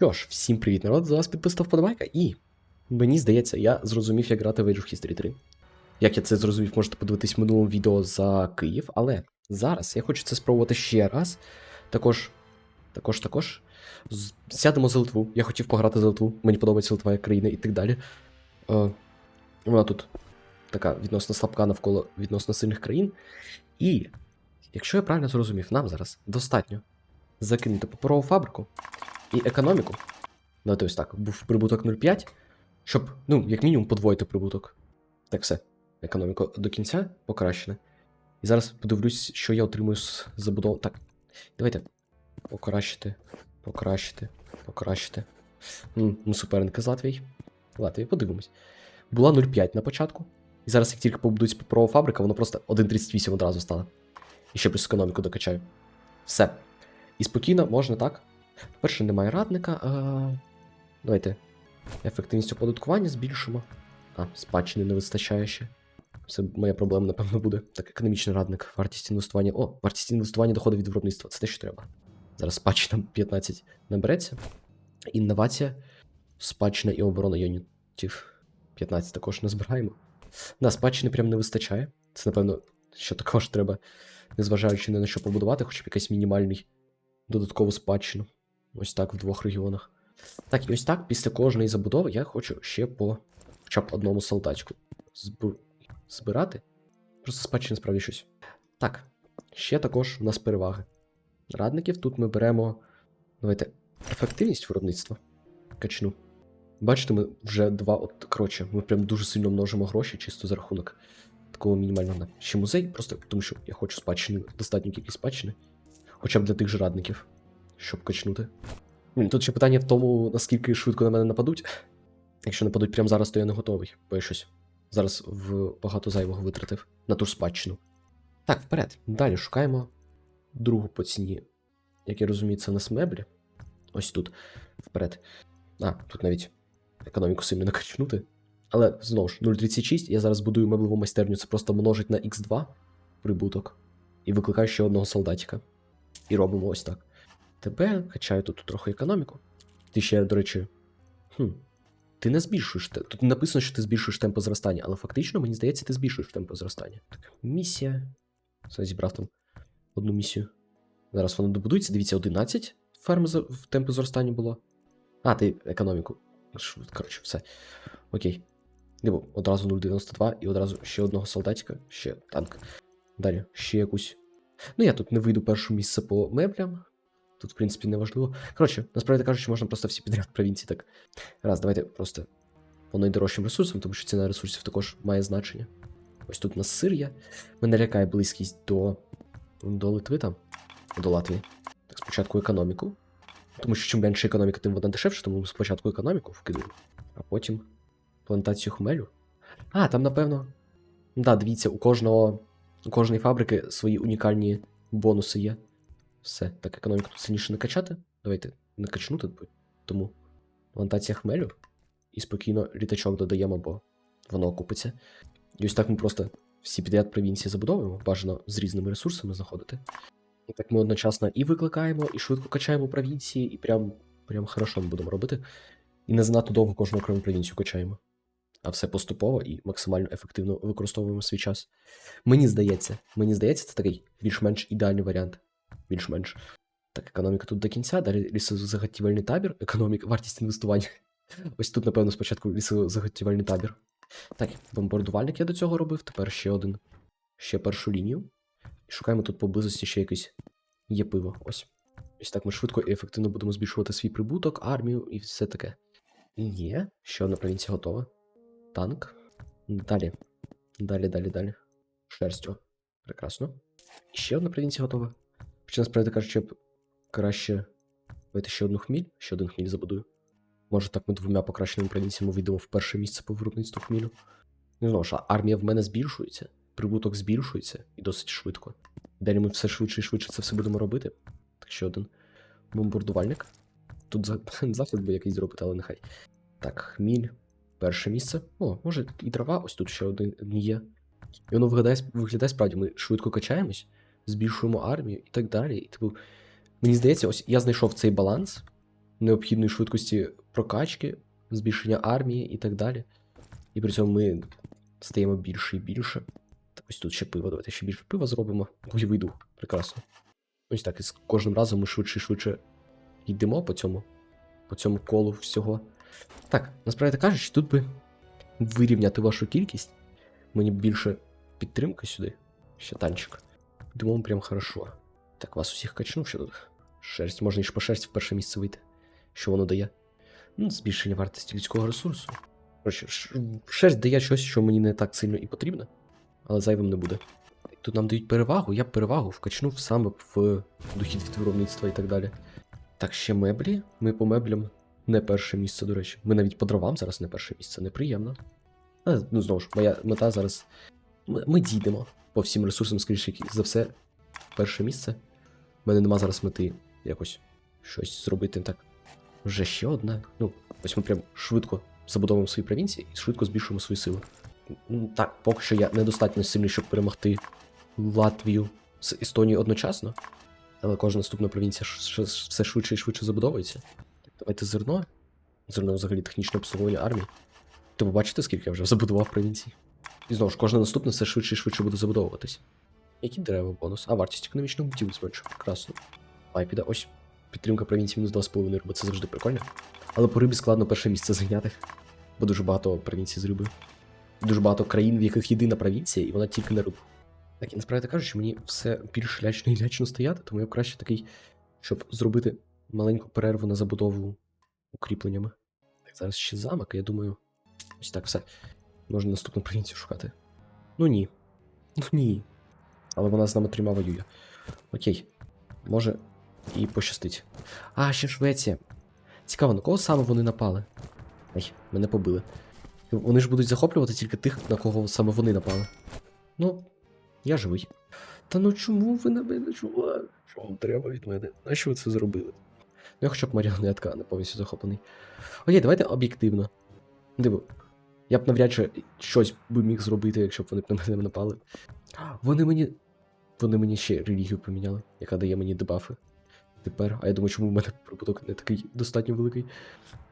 Що ж, всім привіт, народ, за вас підписав вподобайка, і мені здається, я зрозумів, як грати в Age of History 3. Як я це зрозумів, можете подивитись в минулому відео за Київ, але зараз я хочу це спробувати ще раз. Також, також, також. Сядемо за Литву. Я хотів пограти за Литву, мені подобається Литва як країна і так далі. Е, вона тут така відносно слабка навколо відносно сильних країн. І, якщо я правильно зрозумів, нам зараз достатньо закинути паперову фабрику і економіку. Давайте ось так, був прибуток 0,5, щоб, ну, як мінімум, подвоїти прибуток. Так, все. Економіка до кінця покращена. І зараз подивлюсь, що я отримую з забудов. Так, давайте покращити, покращити, покращити. М, Ми суперники з Латвії. Латвії, подивимось. Була 0,5 на початку. І зараз, як тільки побудується паперова фабрика, воно просто 1,38 одразу стало. І ще плюс економіку докачаю. Все. І спокійно можна так. По-перше, немає радника. А... Давайте ефективність оподаткування збільшимо. А, спадщини не вистачає ще. Це моя проблема, напевно, буде. Так, економічний радник, вартість інвестування. О, вартість інвестування доходу від виробництва. Це те, що треба. Зараз спадщина 15 набереться. Інновація, спадщина і оборона юнітів. 15 також не збираємо. Да, спадщини прям не вистачає. Це, напевно, що також треба, незважаючи на що побудувати, хоча б якийсь мінімальний додаткову спадщину. Ось так в двох регіонах. Так, і ось так, після кожної забудови я хочу ще по хоча б одному солдатчику зб... збирати. Просто спадщини справді щось. Так, ще також у нас переваги. Радників тут ми беремо. Давайте. Ефективність виробництва. Качну. Бачите, ми вже два. От, коротше, ми прям дуже сильно множимо гроші, чисто за рахунок такого мінімального. Ще музей, просто тому що я хочу спадщини, достатню кількість спадщини. Хоча б для тих же радників, щоб качнути. Тут ще питання в тому, наскільки швидко на мене нападуть. Якщо нападуть прямо зараз, то я не готовий, бо я щось зараз в багато зайвого витратив на ту ж спадщину. Так, вперед. Далі шукаємо другу по ціні. Як я розумію, це у нас меблі. Ось тут. Вперед. А, тут навіть економіку сильно накачнути. Але знову ж, 0,36. Я зараз будую меблеву майстерню, це просто множить на x2 прибуток. І викликаю ще одного солдатика. І робимо ось так. Тебе качаю тут трохи економіку. Ти ще, до речі. Хм. Ти не збільшуєш. Тут написано, що ти збільшуєш темпи зростання, але фактично, мені здається, ти збільшуєш темпи зростання. Так, місія. Все, зібрав там одну місію. Зараз воно добудується. Дивіться, 11 ферм в темпи зростання було. А, ти економіку. Коротше, все. Окей. Диву, одразу 0,92 і одразу ще одного солдатика, ще танк. Далі, ще якусь. Ну, я тут не вийду перше місце по меблям. Тут, в принципі, не важливо. Коротше, насправді кажучи, можна просто всі підряд провінції так. Раз, давайте просто по найдорожчим ресурсам, тому що ціна ресурсів також має значення. Ось тут у нас сир є. Мене лякає близькість до, до Литви там, до Латвії. Так, спочатку економіку. Тому що чим менше економіка, тим вона дешевше, тому спочатку економіку вкидаю, а потім плантацію хмелю. А, там, напевно. Да, дивіться, у кожного. У кожної фабрики свої унікальні бонуси є. Все, так економіку тут сильніше не качати. Давайте не качнути, бо- тому плантація хмелю. І спокійно літачок додаємо, бо воно окупиться. І ось так ми просто всі підряд провінції забудовуємо, бажано з різними ресурсами знаходити. І так ми одночасно і викликаємо, і швидко качаємо провінції, і прям, прям хорошо ми будемо робити. І не занадто довго кожну окрему провінцію качаємо. А все поступово і максимально ефективно використовуємо свій час. Мені здається, мені здається, це такий більш-менш ідеальний варіант. Більш-менш. Так, економіка тут до кінця, далі лісозаготівельний табір, економіка, вартість інвестування. Ось тут, напевно, спочатку лісозаготівельний табір. Так, бомбардувальник я до цього робив, тепер ще один. Ще першу лінію. І шукаємо тут поблизості ще якесь є пиво. Ось. Ось так ми швидко і ефективно будемо збільшувати свій прибуток, армію і все таке. Є, ще одна провінція готова. Танк. Далі. Далі, далі, далі. Шерсть. О, прекрасно. Ще одна провінція готова. Хоча насправді кажучи, краще. Давайте ще одну хміль, ще один хміль забудую. Може так ми двома покращеними провінціями вийдемо в перше місце по виробництву хмілю. Не знову ж, армія в мене збільшується, прибуток збільшується і досить швидко. Далі ми все швидше і швидше це все будемо робити. Так ще один бомбардувальник. Тут за... захід би якийсь зробити, але нехай. Так, хміль. Перше місце. О, може і трава, ось тут ще один є. І воно виглядає, виглядає справді, ми швидко качаємось, збільшуємо армію і так далі. І типу, мені здається, ось я знайшов цей баланс, необхідної швидкості прокачки, збільшення армії і так далі. І при цьому ми стаємо більше і більше. Так ось тут ще пиво. Давайте ще більше пива зробимо. Бойовий дух. Прекрасно. Ось так, і з кожним разом ми швидше і швидше йдемо по цьому, по цьому колу всього. Так, насправді кажучи, тут би вирівняти вашу кількість. Мені більше підтримки сюди. Ще танчик. Думаю, прям хорошо. Так, вас усіх качнув ще тут. Шерсть, можна і ж по шерсті в перше місце вийти. Що воно дає? Ну, збільшення вартості людського ресурсу. Коротше, шерсть дає щось, що мені не так сильно і потрібно, але зайвим не буде. Тут нам дають перевагу, я перевагу вкачнув саме в дохід від виробництва і так далі. Так, ще меблі. Ми по меблям не перше місце, до речі. Ми навіть по дровам зараз не перше місце, неприємно. Але, ну, знову ж, моя мета зараз. Ми, ми дійдемо по всім ресурсам, скоріше за все, перше місце. У мене нема зараз мети якось щось зробити так. Вже ще одна. Ну, ось ми прям швидко забудовуємо свої провінції і швидко збільшуємо свої сили. Ну, Так, поки що я недостатньо сильний, щоб перемогти Латвію з Естонією одночасно. Але кожна наступна провінція все швидше і швидше забудовується. Давайте зерно. Зерно взагалі технічне обслуговування армії. Ти побачите, скільки я вже забудував провінцій. І знову ж, кожна наступна все швидше і швидше буде забудовуватись. Які дерева бонус? А, вартість економічного будівлі зменшує. Прекрасно. А, піде ось підтримка провінції мінус 2,5 риби, це завжди прикольно. Але по рибі складно перше місце зайняти. Бо дуже багато провінцій з риби. Дуже багато країн, в яких єдина провінція, і вона тільки на рибу. Так, і насправді кажучи, мені все більш лячно і лячно стояти, тому я б краще такий, щоб зробити маленьку перерву на забудову укріпленнями. Так, зараз ще замок, я думаю. Ось так все. Можна наступну провінцію шукати. Ну ні. Ну ні. Але вона з нами трьома воює. Окей. Може і пощастить. А, ще Швеція. Цікаво, на кого саме вони напали? Ай, мене побили. Вони ж будуть захоплювати тільки тих, на кого саме вони напали. Ну, я живий. Та ну чому ви на мене чувак? Що вам треба від мене? Нащо ви це зробили? Ну, я хоча б маріонетка, не повністю захоплений. Окей, давайте об'єктивно. Диво. Я б навряд чи щось би міг зробити, якщо б вони б на мене не напали. Вони мені. Вони мені ще релігію поміняли, яка дає мені дебафи. Тепер, а я думаю, чому в мене прибуток не такий достатньо великий.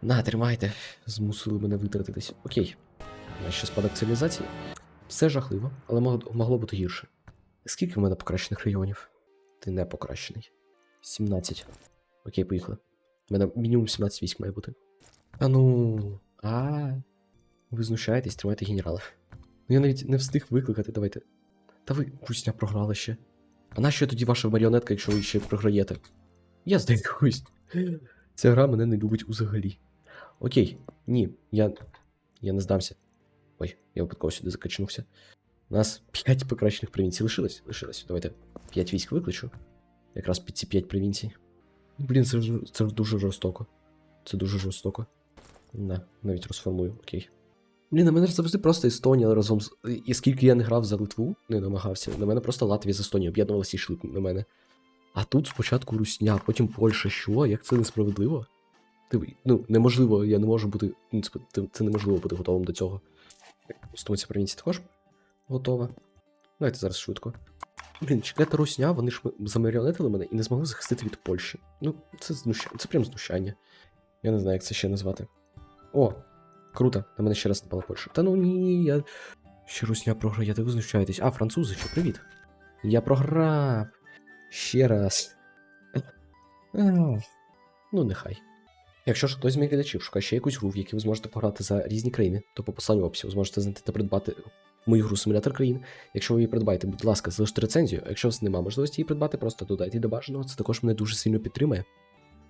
На, тримайте. Змусили мене витратитись. Окей. У нас ще спадок цивілізації. Все жахливо, але могло, могло бути гірше. Скільки в мене покращених районів? Ти не покращений. 17. Окей, поїхали. У мене мінімум 17 військ має бути. А ну. А. Ви знущаєтесь, тримайте генерала. Ну я навіть не встиг викликати, давайте. Та ви русня програли ще. А нащо тоді ваша маріонетка, якщо ви ще програєте? Я здаюсь. Ця гра мене не любить взагалі. Окей, ні, я. Я не здамся. Ой, я випадково сюди закачнувся. У нас 5 покращених провінцій лишилось. Лишилось. Давайте 5 військ викличу. Якраз під ці 5 провінцій. Блін, це, це дуже жорстоко. Це дуже жорстоко. На, навіть розформую, окей. Блін, на мене завжди просто Естонія разом з. І скільки я не грав за Литву, не намагався, на мене просто Латвія з Естонією об'єднувалися і йшли на мене. А тут спочатку Русня, потім Польща. Що? Як це несправедливо? Ти, ну, неможливо, я не можу бути. ну, Це, неможливо бути готовим до цього. Столиця провінції також готова. Давайте зараз швидко. Блін, чекайте Русня, вони ж замаріонетили мене і не змогли захистити від Польщі. Ну, це знущання, це прям знущання. Я не знаю, як це ще назвати. О, круто, на мене ще раз напала Польща. Та ну ні, я. Ще Русня програє, та ви знущаєтесь. А, французи, що привіт. Я програв. Ще раз. Ну, нехай. Якщо ж хтось з моїх глядачів шукає ще якусь гру, в якій ви зможете пограти за різні країни, то по посланню в описі ви зможете знайти та придбати мою гру симулятор країн. Якщо ви її придбаєте, будь ласка, залиште рецензію. Якщо у вас немає можливості її придбати, просто додайте до бажаного. Це також мене дуже сильно підтримує.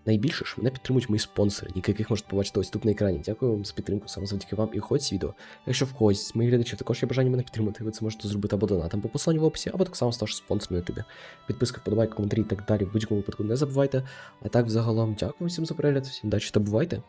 Найбільше ж мене підтримують мої спонсори, яких можете побачити ось тут на екрані. Дякую вам за підтримку, саме завдяки вам і хоч відео. Якщо в когось з моїх глядачів також є бажання мене підтримати, ви це можете зробити або донатом по посиланню в описі, або так само ставши спонсором на ютубі. Підписка, вподобайка, коментарі і так далі. В будь-якому випадку не забувайте. А так, взагалом, дякую всім за перегляд, всім удачі та бувайте.